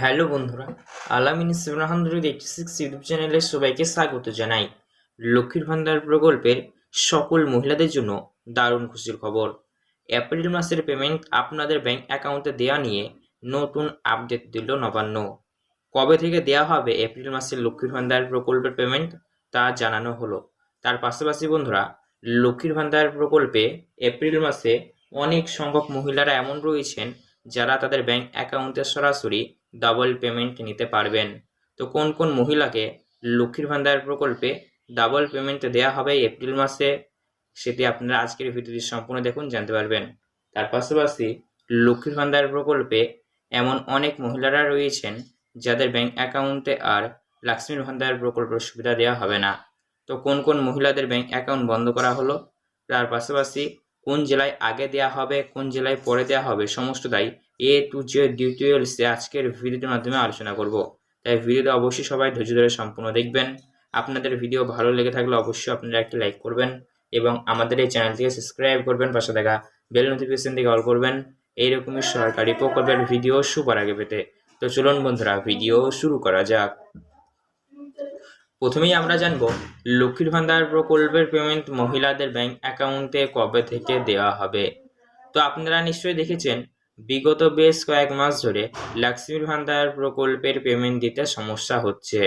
Hello বন্ধুরা, আলামিন hundred eighty six YouTube চ্যানেলে সবাইকে স্বাগত জানাই। লক্ষ্মীর ভান্ডার প্রকল্পের সকল মহিলাদের জন্য দারুণ খুশির খবর। এপ্রিল মাসের পেমেন্ট আপনাদের ব্যাংক অ্যাকাউন্টে দেওয়া নিয়ে নতুন আপডেট দিল নবান্ন। কবে থেকে দেওয়া হবে এপ্রিল মাসের লক্ষ্মীর ভান্ডার প্রকল্পের পেমেন্ট তা জানানো হলো। তার পাশাপাশি বন্ধুরা, লক্ষ্মীর ভান্ডার প্রকল্পে এপ্রিল মাসে অনেক সংখ্যক মহিলারা এমন রয়েছেন যারা তাদের ব্যাংক অ্যাকাউন্টে সরাসরি ডাবল পেমেন্ট নিতে পারবেন। তো কোন কোন মহিলাকে লক্ষ্মীর ভান্ডার প্রকল্পে ডাবল পেমেন্ট দেওয়া হবে এপ্রিল মাসে, সেটি আপনারা আজকের ভিডিওটি সম্পূর্ণ দেখুন, জানতে পারবেন। তার পাশাপাশি লক্ষ্মীর ভান্ডার প্রকল্পে এমন অনেক মহিলারা রয়েছেন যাদের ব্যাংক অ্যাকাউন্টে আর লক্ষ্মীর ভান্ডার প্রকল্পের সুবিধা দেওয়া হবে না। তো কোন কোন মহিলাদের ব্যাংক অ্যাকাউন্ট বন্ধ করা হলো, তার পাশাপাশি কোন জেলায় আগে দেওয়া হবে, কোন জেলায় পরে দেওয়া হবে, সমস্তটাই এ টু জে ডিটেলসে আজকের ভিডিওটির মাধ্যমে আলোচনা করব। তাই ভিডিওটা অবশ্যই সবাই ধৈর্য ধরে সম্পূর্ণ দেখবেন। আপনাদের ভিডিও ভালো লেগে থাকলে অবশ্যই আপনারা একটি লাইক করবেন এবং আমাদের এই চ্যানেলটিকে সাবস্ক্রাইব করবেন, পাশে দেখা বেল নোটিফিকেশন থেকে অল করবেন। এইরকমই সরকারি প্রকল্পের ভিডিও সুপার আগে পেতে। তো চলুন বন্ধুরা ভিডিও শুরু করা যাক। প্রথমেই আমরা জানব, লক্ষ্মীর ভান্ডার প্রকল্পের পেমেন্ট মহিলাদের ব্যাংক অ্যাকাউন্টে কবে থেকে দেওয়া হবে? তো আপনারা নিশ্চয়ই দেখেছেন বিগত বেশ কয়েক মাস ধরে লক্ষ্মীর ভান্ডার প্রকল্পের পেমেন্ট দিতে সমস্যা হচ্ছে।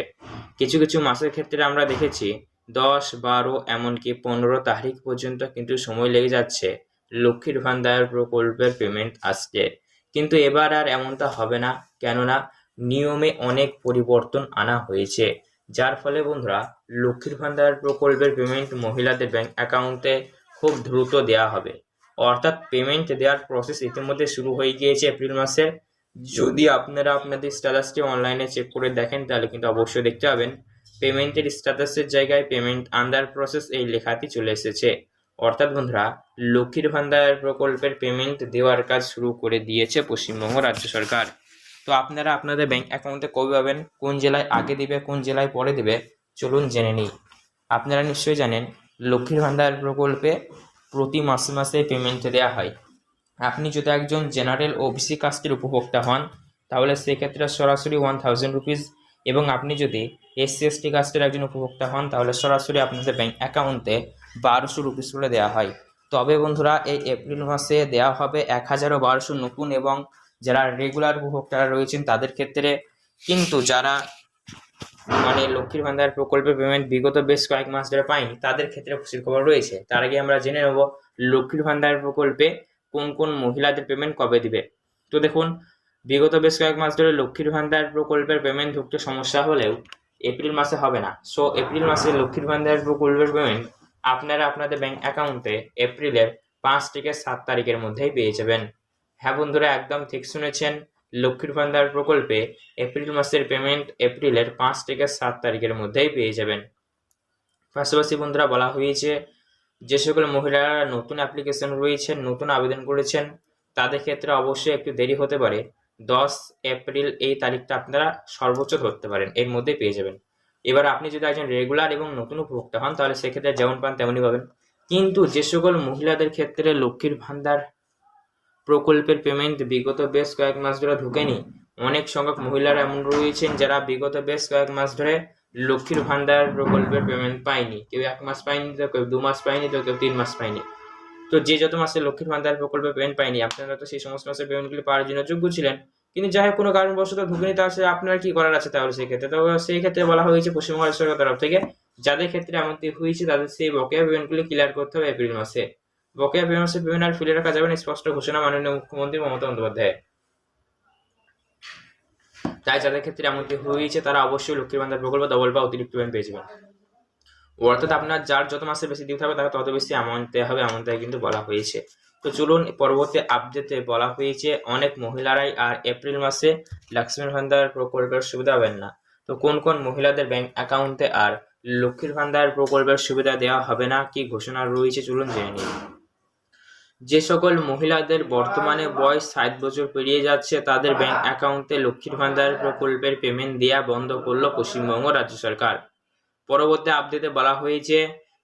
কিছু কিছু মাসের ক্ষেত্রে আমরা দেখেছি দশ, বারো, এমনকি পনেরো তারিখ পর্যন্ত কিন্তু সময় লেগে যাচ্ছে লক্ষ্মীর ভান্ডার প্রকল্পের পেমেন্ট আসতে। কিন্তু এবার আর এমনটা হবে না, কেননা নিয়মে অনেক পরিবর্তন আনা হয়েছে। যার ফলে বন্ধুরা, লক্ষ্মীর ভান্ডার প্রকল্পের পেমেন্ট মহিলাদের ব্যাংক অ্যাকাউন্টে খুব দ্রুত দেওয়া হবে। অর্থাৎ পেমেন্ট দেওয়ার প্রসেস ইতিমধ্যে শুরু হয়ে গিয়েছে এপ্রিল মাসের। যদি আপনারা আপনাদের স্ট্যাটাসটি অনলাইনে চেক করে দেখেন তাহলে কিন্তু অবশ্যই দেখতে পাবেন। পেমেন্টের স্ট্যাটাসের জায়গায় পেমেন্ট আন্ডার প্রসেস এই লেখাটি চলে এসেছে। অর্থাৎ বন্ধুরা লক্ষ্মীর ভান্ডার প্রকল্পের পেমেন্ট দেওয়ার কাজ শুরু করে দিয়েছে পশ্চিমবঙ্গ রাজ্য সরকার। তো আপনারা আপনাদের ব্যাংক অ্যাকাউন্টে কবে পাবেন কোন জেলায় আগে দিবে কোন জেলায় পরে দিবে চলুন জেনে নিই। আপনারা নিশ্চয়ই জানেন লক্ষ্মীর ভান্ডার প্রকল্পে প্রতি মাসে মাসে পেমেন্ট দেওয়া হয়। আপনি যদি একজন জেনারেল ও ওবিসি কাস্টের উপভোক্তা হন, তাহলে সেক্ষেত্রে সরাসরি ওয়ান থাউজেন্ড রুপিস এবং আপনি যদি এসসি এসটি কাস্টের একজন উপভোক্তা হন, তাহলে সরাসরি আপনাদের ব্যাঙ্ক অ্যাকাউন্টে বারোশো রুপিস করে দেওয়া হয়। তবে বন্ধুরা, এই এপ্রিল মাসে দেওয়া হবে এক হাজারও বারোশো নতুন এবং যারা রেগুলার উপভোক্তারা রয়েছেন, তাদের ক্ষেত্রে কিন্তু যারা মানে লক্ষ্মীর ভান্ডার প্রকল্পের পেমেন্ট বিগত বেশ কয়েক মাস ধরে পায়নি তাদের ক্ষেত্রে খুশির খবর রয়েছে। তার আগে আমরা জেনে নেব লক্ষ্মীর ভান্ডার প্রকল্পে কোন কোন মহিলাদের পেমেন্ট কবে দিবে। তো দেখুন, বিগত বেশ কয়েক মাস ধরে লক্ষ্মীর ভান্ডার প্রকল্পের পেমেন্ট ঢুকতে সমস্যা হলেও এপ্রিল মাসে হবে না। সো এপ্রিল মাসে লক্ষ্মীর ভান্ডার প্রকল্পের পেমেন্ট আপনারা আপনাদের ব্যাংক অ্যাকাউন্টে এপ্রিলের পাঁচ থেকে সাত তারিখের মধ্যেই পেয়ে যাবেন। হ্যাঁ বন্ধুরা, একদম ঠিক শুনেছেন। লক্ষ্মীর ভান্ডার প্রকল্পে এপ্রিল মাসের পেমেন্ট এপ্রিলের পাঁচ থেকে সাত তারিখের মধ্যেই পেয়ে যাবেন। পাশাপাশি বন্ধুরা বলা হয়েছে যে সকল মহিলারা নতুন অ্যাপ্লিকেশন রয়েছেন, নতুন আবেদন করেছেন, তাদের ক্ষেত্রে অবশ্যই একটু দেরি হতে পারে। দশ এপ্রিল এই তারিখটা আপনারা সর্বোচ্চ ধরতে পারেন, এর মধ্যে পেয়ে যাবেন। এবার আপনি যদি একজন রেগুলার এবং নতুন উপভোক্তা হন, তাহলে সেক্ষেত্রে যেমন পান তেমনই পাবেন। কিন্তু যে সকল মহিলাদের ক্ষেত্রে লক্ষ্মীর ভান্ডার প্রকল্পের পেমেন্ট বিগত বেশ কয়েক মাস ধরে ঢুকেনি। অনেক সংখ্যক মহিলারা এমন রয়েছেন যারা বিগত বেশ কয়েক মাস ধরে লক্ষ্মীর ভান্ডার প্রকল্পের পেমেন্ট পায়নি। কেউ এক মাস পায়নি তো কেউ দু মাস পায়নি তো কেউ তিন মাস পায়নি। তো যে যত মাসে লক্ষ্মীর ভান্ডার প্রকল্পের পেমেন্ট পায়নি, আপনারা তো সেই সমস্ত মাসের পেমেন্টগুলি পাওয়ার জন্য যোগ্য ছিলেন। কিন্তু যাই হোক, কোনো কারণবশত ঢুকেনি, তা সে আপনার কি করার আছে তাহলে সেই ক্ষেত্রে? তো সেই ক্ষেত্রে বলা হয়েছে পশ্চিমবঙ্গ সরকার তরফ থেকে, যাদের ক্ষেত্রে এমনটি হয়েছে, তাদের সেই বকেয়া পেমেন্টগুলি ক্লিয়ার করতে হবে এপ্রিল মাসে। বকেয়া পেমেন্টসের পেমেন্ট আর ফেলে রাখা যাবে না, স্পষ্ট ঘোষণা মাননীয় মুখ্যমন্ত্রী মমতা বন্দ্যোপাধ্যায় তাই যাদের ক্ষেত্রে এমনটি হয়েছে, তারা অবশ্যই লক্ষ্মীর ভান্ডার প্রকল্প ডবল বা অতিরিক্ত পেমেন্ট পেয়ে যাবেন। অর্থাৎ আপনার যার যত মাসে বেশি দিতে হবে তাকে তত বেশি অ্যামাউন্ট দেওয়া হবে, এমনটাই কিন্তু বলা হয়েছে। তো চলুন, পরবর্তী আপডেটে বলা হয়েছে, অনেক মহিলারাই আর এপ্রিল মাসে লক্ষ্মীর ভান্ডার প্রকল্পের সুবিধা পাবেন না। তো কোন কোন মহিলাদের ব্যাংক অ্যাকাউন্টে আর লক্ষ্মীর ভান্ডার প্রকল্পের সুবিধা দেওয়া হবে না, কি ঘোষণা রয়েছে, চলুন জেনে নিন যে সকল মহিলাদের বর্তমানে বয়স ষাট বছর পেরিয়ে যাচ্ছে, তাদের ব্যাংক অ্যাকাউন্টে লক্ষ্মীর ভান্ডার প্রকল্পের পেমেন্ট দেওয়া বন্ধ করল পশ্চিমবঙ্গ রাজ্য সরকার। পরবর্তী আপডেটে বলা হয়েছে,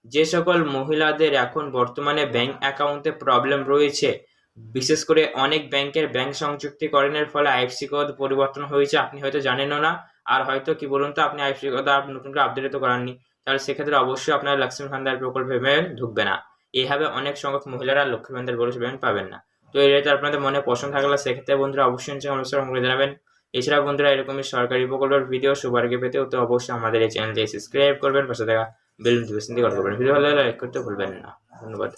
যে সকল মহিলাদের এখন বর্তমানে ব্যাংক অ্যাকাউন্টে প্রবলেম রয়েছে, বিশেষ করে অনেক ব্যাংকের ব্যাংক সংযুক্তিকরণের ফলে আইএফসি কোড পরিবর্তন হয়েছে আপনি হয়তো জানেনও না, আর হয়তো কি বলুন তো, আপনি আইএফসি কোড নতুন করে আপডেট তো করাননি। তাহলে সেক্ষেত্রে অবশ্যই আপনার লক্ষ্মী ভান্ডার প্রকল্পে ঢুকবে না। এইভাবে অনেক সংখ্যক মহিলারা লক্ষ্মী ভান্ডার সেভাবে পাবেন না। তো এই তো আপনাদের মনে পছন্দ থাকলে সেক্ষেত্রে বন্ধুরা অবশ্যই অনুসরণ করে জানাবেন। এছাড়া বন্ধুরা এরকমই সরকারি প্রকল্পের ভিডিও সবার আগে পেতে তো অবশ্যই আমাদের এই চ্যানেলটি সাবস্ক্রাইব করবেন, পাশে থাকা বেল নোটিফিকেশন দিয়ে কল করবেন। ভিডিও ভালো লাইক করতে ভুলবেন না। ধন্যবাদ।